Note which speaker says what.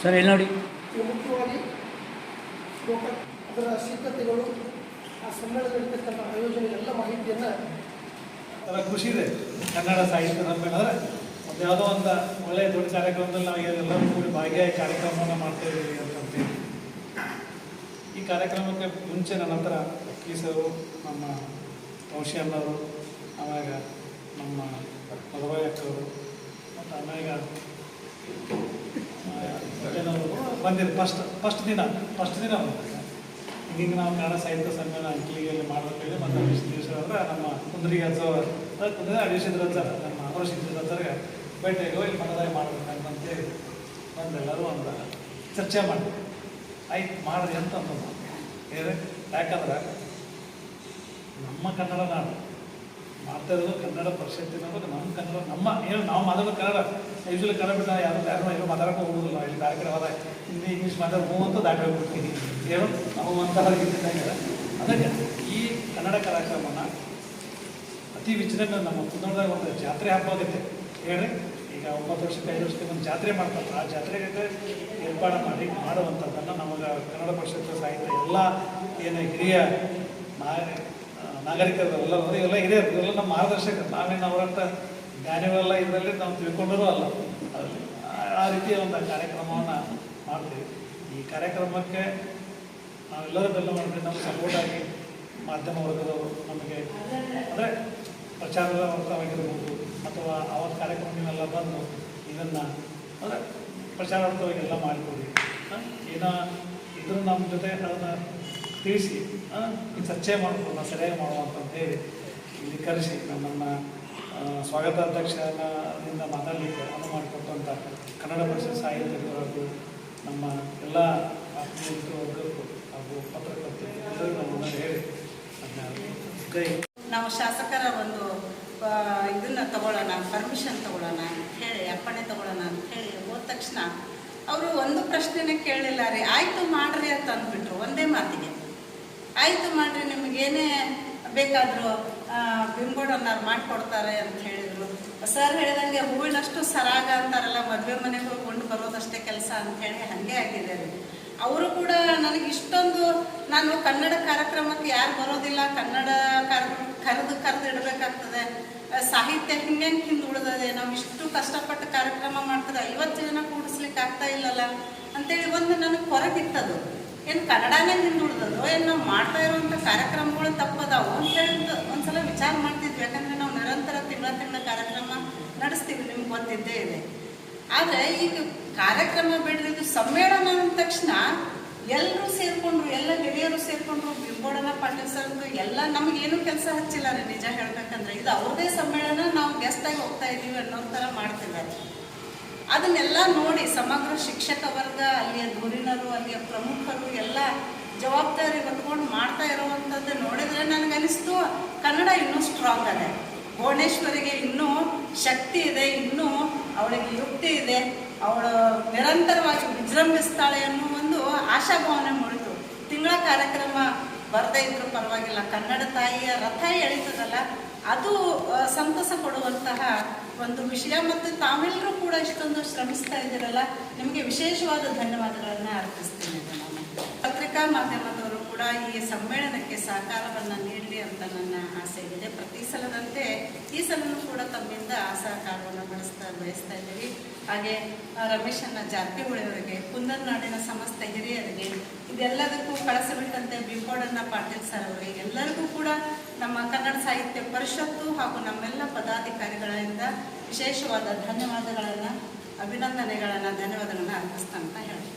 Speaker 1: Sir ಇಲ್ಲಿ ನೋಡಿ?
Speaker 2: ಮುಖ್ಯವಾಗಿ ಅದರ ಸಿದ್ಧತೆಗಳು ಆ ಸಮ್ಮೇಳನದಲ್ಲಿರ್ತಕ್ಕಂಥ ಆಯೋಜನೆ ಎಲ್ಲ ಮಾಹಿತಿಯನ್ನು
Speaker 3: ಅದರ ಖುಷಿ ಇದೆ. ಕನ್ನಡ ಸಾಹಿತ್ಯ ಸಮ್ಮೇಳನ. ಅಂದರೆ ಒಂದು ಯಾವುದೋ ಒಂದು ಒಳ್ಳೆಯ ದೊಡ್ಡ ಕಾರ್ಯಕ್ರಮದಲ್ಲಿ ನಾವು ಎಲ್ಲರೂ ಕೂಡಿ ಭಾಗಿಯಾಗಿ ಕಾರ್ಯಕ್ರಮವನ್ನು ಮಾಡ್ತಾ ಇದ್ದೀವಿ ಅಂತಂತೇಳಿ ಈ ಕಾರ್ಯಕ್ರಮಕ್ಕೆ ಮುಂಚೆ ನನ್ನ ಹತ್ರ ಕೀಸರು ನಮ್ಮ ಕೌಶಲ್ಯವರು ಆಮ್ಯಾಗ ನಮ್ಮ ಪದವಾಯಕ್ಕವರು ಮತ್ತು ಆಮ್ಯಾಗ ಬಂದಿದ್ದು ಫಸ್ಟ್ ಫಸ್ಟ್ ದಿನ ಫಸ್ಟ್ ದಿನ ಬಂದಿದ್ದು ಹಿಂಗೆ ನಾವು ಕನ್ನಡ ಸಾಹಿತ್ಯ ಸಮ್ಮೇಳನ ಅಂಕಲಿಗೆಯಲ್ಲಿ ಮಾಡಬೇಕಿದೆ ಮತ್ತು ಅಂದ್ರೆ ನಮ್ಮ ಕುಂದ್ರಿಗೆ ಅಜ್ಜವ ಕುಂದ್ರೆ ಅಭಿಷೇಕ್ ಸರ್ ನಮ್ಮ ಅಭಿಷೇಕ್ ರಜ್ಜರಿಗೆ ಬೇಟೆಗೆ ಹೋಗಿ ಮನದಾಯ ಮಾಡ್ಬೇಕಂತಂತೇಳಿ ಬಂದೆಲ್ಲರೂ ಒಂದು ಚರ್ಚೆ ಮಾಡಿ ಆಯ್ತು, ಮಾಡ್ರಿ ಅಂತ ಅಂತಂದು ಯಾಕಂದ್ರೆ ನಮ್ಮ ಕನ್ನಡ ನಾಡು ಮಾಡ್ತಾ ಕನ್ನಡ ಕನ್ನಡ ಪರಿಷತ್ತಿನವರು ನಮ್ಮ ಕನ್ನಡ, ನಮ್ಮ ಏನು ನಾವು ಮಾತಾಡೋದು ಕನ್ನಡ. ಯೂಶಲಿ ಕನ್ನಡ ಬಿಟ್ಟು ಯಾರು ಯಾರು ಏನೋ ಮಾತಾಡೋಕೆ ಹೋಗೋದಿಲ್ಲ. ಇಲ್ಲಿ ಕಾರ್ಯಕ್ರಮ ಅದ ಹಿಂದಿ, ಇಂಗ್ಲೀಷ್ ಮಾತಾಡೋ ಹೂ ಅಂತ ದಾಟಿ ಹೋಗ್ಬಿಡ್ತೀನಿ ಏನು ನಾವು ಅಂತಹವ್ರಿಗೆ ಅದಕ್ಕೆ ಈ ಕನ್ನಡ ಕಾರ್ಯಕ್ರಮನ ಅತಿ ವಿಜೃಂಭಣೆ ನಮ್ಮ ಕುಂದಣದಾಗ ಒಂದು ಜಾತ್ರೆ ಹಬ್ಬ ಆಗುತ್ತೆ ಹೇಳ್ರಿ? ಈಗ ಒಂಬತ್ತು ವರ್ಷಕ್ಕೆ ಐದು ವರ್ಷಕ್ಕೆ ಒಂದು ಜಾತ್ರೆ ಮಾಡ್ತಾರೆ ಆ ಜಾತ್ರೆಗೆ ಏರ್ಪಾಡು ಮಾಡಿ ಮಾಡುವಂಥದ್ದನ್ನು ನಮಗೆ ಕನ್ನಡ ಪರಿಷತ್ ಸಾಹಿತ್ಯ ಎಲ್ಲ ಏನು ಹಿರಿಯ ನಾ ನಾಗರಿಕರು ಎಲ್ಲ ಇವೆಲ್ಲ ಎಲ್ಲ ಇವರೆಲ್ಲ ನಮ್ಮ ಮಾರ್ಗದರ್ಶಕ. ನಾವೇನು ಅವರಂಥ ಜ್ಞಾನಿಗಳೆಲ್ಲ ಇದರಲ್ಲಿ ನಾವು ತಿಳ್ಕೊಂಡರೂ ಅಲ್ಲ. ಅದರಲ್ಲಿ ಆ- ರೀತಿಯ ಒಂದು ಕಾರ್ಯಕ್ರಮವನ್ನು ಮಾಡ್ತೀವಿ. ಈ ಕಾರ್ಯಕ್ರಮಕ್ಕೆ ನಾವೆಲ್ಲರೂ ಬೆಲ್ಲ ಮಾಡ್ತೀವಿ. ನಮ್ಮ ಸಪೋರ್ಟ್ ಆಗಿ ಮಾಧ್ಯಮ ವರ್ಗದವರು ನಮಗೆ ಅಂದರೆ ಪ್ರಚಾರದ ವರ್ಗವಾಗಿರ್ಬೋದು ಅಥವಾ ಅವರ ಕಾರ್ಯಕ್ರಮಗಳೆಲ್ಲ ಬಂದು ಇದನ್ನು ಅಂದರೆ ಪ್ರಚಾರಾರ್ಥವಾಗಿ ಎಲ್ಲ ಮಾಡಿಕೊಡಿ ಏನೋ ಇದ್ರೂ ನಮ್ಮ ಜೊತೆ ಅದನ್ನು ತಿಳಿಸಿ ಚರ್ಚೆ ಮಾಡಿಕೊಳ್ಳೋಣ ಸರಿಯಾಗಿ ಮಾಡುವಂತ ಹೇಳಿ ಇಲ್ಲಿ ಕರೆಸಿ ನಮ್ಮನ್ನು ಸ್ವಾಗತ ಅಧ್ಯಕ್ಷರಿಂದ ಮಾತಾಡಲಿಕ್ಕೆ ಅನುವು ಮಾಡಿಕೊಟ್ಟಂಥ ಕನ್ನಡ ಪರಿಷತ್ ಸಾಹಿತ್ಯದವರೆಗೂ ನಮ್ಮ ಎಲ್ಲ ವರ್ಗಕ್ಕೂ ಹಾಗೂ ಪತ್ರಕರ್ತರು ನಮ್ಮನ್ನು ಹೇಳಿ
Speaker 4: ನಾವು ಶಾಸಕರ ಒಂದು ಇದನ್ನ ತಗೊಳ್ಳೋಣ ಪರ್ಮಿಷನ್ ತಗೊಳ್ಳೋಣ ಅಂತ ಹೇಳಿ ಅಪ್ಪಣೆ ತಗೊಳ್ಳೋಣ ಅಂತ ಹೇಳಿ ಹೋದ ತಕ್ಷಣ ಅವರು ಒಂದು ಪ್ರಶ್ನೆನೇ ಕೇಳಲಿಲ್ಲ ರೀ. ಆಯಿತು ಮಾಡ್ರಿ ಅಂತ ಅಂದ್ಬಿಟ್ರು. ಒಂದೇ ಮಾತಿಗೆ. ಆಯಿತು ಮಾಡ್ರಿ ನಿಮಗೇನೇ ಬೇಕಾದರೂ ಬಿಂಬೋಡನ್ನಾರು ಮಾಡಿಕೊಡ್ತಾರೆ ಅಂತ ಹೇಳಿದರು. ಸರ್ ಹೇಳಿದಂಗೆ ಹೂವಿನಷ್ಟು ಸರಾಗ ಅಂತಾರಲ್ಲ, ಮದುವೆ ಮನೆಗೆ ಹೋಗ್ಕೊಂಡು ಬರೋದಷ್ಟೇ ಕೆಲಸ ಅಂತ ಹೇಳಿ ಹಾಗೆ ಆಗಿದೆ ರೀ. ಅವರು ಕೂಡ ನನಗೆ ಇಷ್ಟೊಂದು, ನಾನು ಕನ್ನಡ ಕಾರ್ಯಕ್ರಮಕ್ಕೆ ಯಾರು ಬರೋದಿಲ್ಲ, ಕನ್ನಡ ಕರ್ ಕರೆದು ಕರೆದು ಇಡಬೇಕಾಗ್ತದೆ. ಸಾಹಿತ್ಯ ಹಿಂಗೆ ಹಿಂದೆ ಉಳಿದದೆ, ನಾವು ಇಷ್ಟು ಕಷ್ಟಪಟ್ಟು ಕಾರ್ಯಕ್ರಮ ಮಾಡ್ತದೆ ಐವತ್ತು ಜನ ಕೂಡಿಸ್ಲಿಕ್ಕೆ ಆಗ್ತಾ ಇಲ್ಲಲ್ಲ ಅಂತೇಳಿ ಒಂದು ನನಗೆ ಹೊರಗಿತ್ತದು ಏನು ಕನ್ನಡನೇ ಹಿಂದೆ ಉಳಿದದು ಏನು ನಾವು ಮಾಡ್ತಾ ಇರುವಂಥ ಕಾರ್ಯಕ್ರಮಗಳು ತಪ್ಪದಾವು ಅಂತ ಹೇಳಿ ಒಂದು- ಒಂದ್ಸಲ ವಿಚಾರ ಮಾಡ್ತಿದ್ವಿ. ಯಾಕಂದರೆ ನಾವು ನಿರಂತರ ತಿಂಗಳ ತಿಂಗಳ ಕಾರ್ಯಕ್ರಮ ನಡೆಸ್ತೀವಿ, ನಿಮ್ಗೆ ಗೊತ್ತಿದ್ದೇ ಇದೆ. ಆದರೆ ಈಗ ಕಾರ್ಯಕ್ರಮ ಬಿಡ್ರಿ ಇದು ಸಮ್ಮೇಳನ ಅಂದ ತಕ್ಷಣ ಎಲ್ಲರೂ ಸೇರ್ಕೊಂಡ್ರು, ಎಲ್ಲ ಗೆಳೆಯರು ಸೇರ್ಕೊಂಡ್ರು ಬಿಂಬೋಡನ ಪಾಟೀಲ್ ಸರ್ದು ಎಲ್ಲ ನಮಗೇನು ಕೆಲಸ ಹಚ್ಚಿಲ್ಲ ರೀ. ನಿಜ ಹೇಳ್ಬೇಕಂದ್ರೆ ಇದು ಅವ್ರದೇ ಸಮ್ಮೇಳನ, ನಾವು ಗೆಸ್ಟ್ ಆಗಿ ಹೋಗ್ತಾ ಇದ್ದೀವಿ ಅನ್ನೋ ಥರ ಮಾಡ್ತಿದ್ದಾರೆ. ಅದನ್ನೆಲ್ಲ ನೋಡಿ ಸಮಗ್ರ ಶಿಕ್ಷಕ ವರ್ಗ, ಅಲ್ಲಿಯ ಧೂರಿನರು ಅಲ್ಲಿಯ ಪ್ರಮುಖರು ಎಲ್ಲ ಜವಾಬ್ದಾರಿ ಹೊತ್ಕೊಂಡು ಮಾಡ್ತಾ ಇರುವಂಥದ್ದು ನೋಡಿದ್ರೆ ನನಗನಿಸ್ತು ಕನ್ನಡ ಇನ್ನೂ ಸ್ಟ್ರಾಂಗ್ ಅದೆ. ಭುವನೇಶ್ವರಿಗೆ ಇನ್ನೂ ಶಕ್ತಿ ಇದೆ, ಇನ್ನೂ ಅವಳಿಗೆ ಯುಕ್ತಿ ಇದೆ. ಅವಳು ನಿರಂತರವಾಗಿ ವಿಜೃಂಭಿಸ್ತಾಳೆ ಅನ್ನೋ ಒಂದು ಆಶಾಭಾವನೆ ಮೂಡಿತು ತಿಂಗಳ ಕಾರ್ಯಕ್ರಮ ಬರದೇ ಇದ್ರೂ ಪರವಾಗಿಲ್ಲ. ಕನ್ನಡ ತಾಯಿಯ ರಥ ಎಳಿತದಲ್ಲ, ಅದು ಸಂತಸ ಕೊಡುವಂತಹ ಒಂದು ವಿಷಯ ಮತ್ತು ತಾವೆಲ್ಲರೂ ಕೂಡ ಇಷ್ಟೊಂದು ಶ್ರಮಿಸ್ತಾ ಇದ್ದೀರಲ್ಲ. ನಿಮಗೆ ವಿಶೇಷವಾದ ಧನ್ಯವಾದಗಳನ್ನು ಅರ್ಪಿಸ್ತೀನಿ. ಪತ್ರಿಕಾ ಮಾಧ್ಯಮದವರು ಕೂಡ ಈ ಸಮ್ಮೇಳನಕ್ಕೆ ಸಹಕಾರವನ್ನು ನೀಡಲಿ ಅಂತ ನನ್ನ ಆಸೆ ಇದೆ. ಪ್ರತಿ ಸಲದಂತೆ ಈ ಸಲನೂ ಕೂಡ ತಮ್ಮಿಂದ ಆ ಸಹಕಾರವನ್ನು ಬಳಸ್ತಾ ಬಯಸ್ತಾ ಇದ್ದೀವಿ. ಹಾಗೆ ರಮೇಶನ್ನ ರಮೇಶಣ್ಣ ಜಾರಕಿಹೊಳಿ ಅವರಿಗೆ ಕುಂದರ್ನಾಡಿನ ಸಮಸ್ತ ಹಿರಿಯರಿಗೆ, ಇದೆಲ್ಲದಕ್ಕೂ ಕಳಿಸಬೇಕಂತೆ ಬಿಂಬೋಡಣ್ಣ ಪಾಟೀಲ್ ಸರ್ ಅವರಿಗೆ ಎಲ್ಲರಿಗೂ ಕೂಡ ನಮ್ಮ ಕನ್ನಡ ಸಾಹಿತ್ಯ ಪರಿಷತ್ತು ಹಾಗೂ ನಮ್ಮೆಲ್ಲ ಪದಾಧಿಕಾರಿಗಳಿಂದ ವಿಶೇಷವಾದ ಧನ್ಯವಾದಗಳನ್ನು, ಅಭಿನಂದನೆಗಳನ್ನು, ಧನ್ಯವಾದಗಳನ್ನು ಅರ್ಪಿಸ್ತಾ ಅಂತ ಹೇಳಿ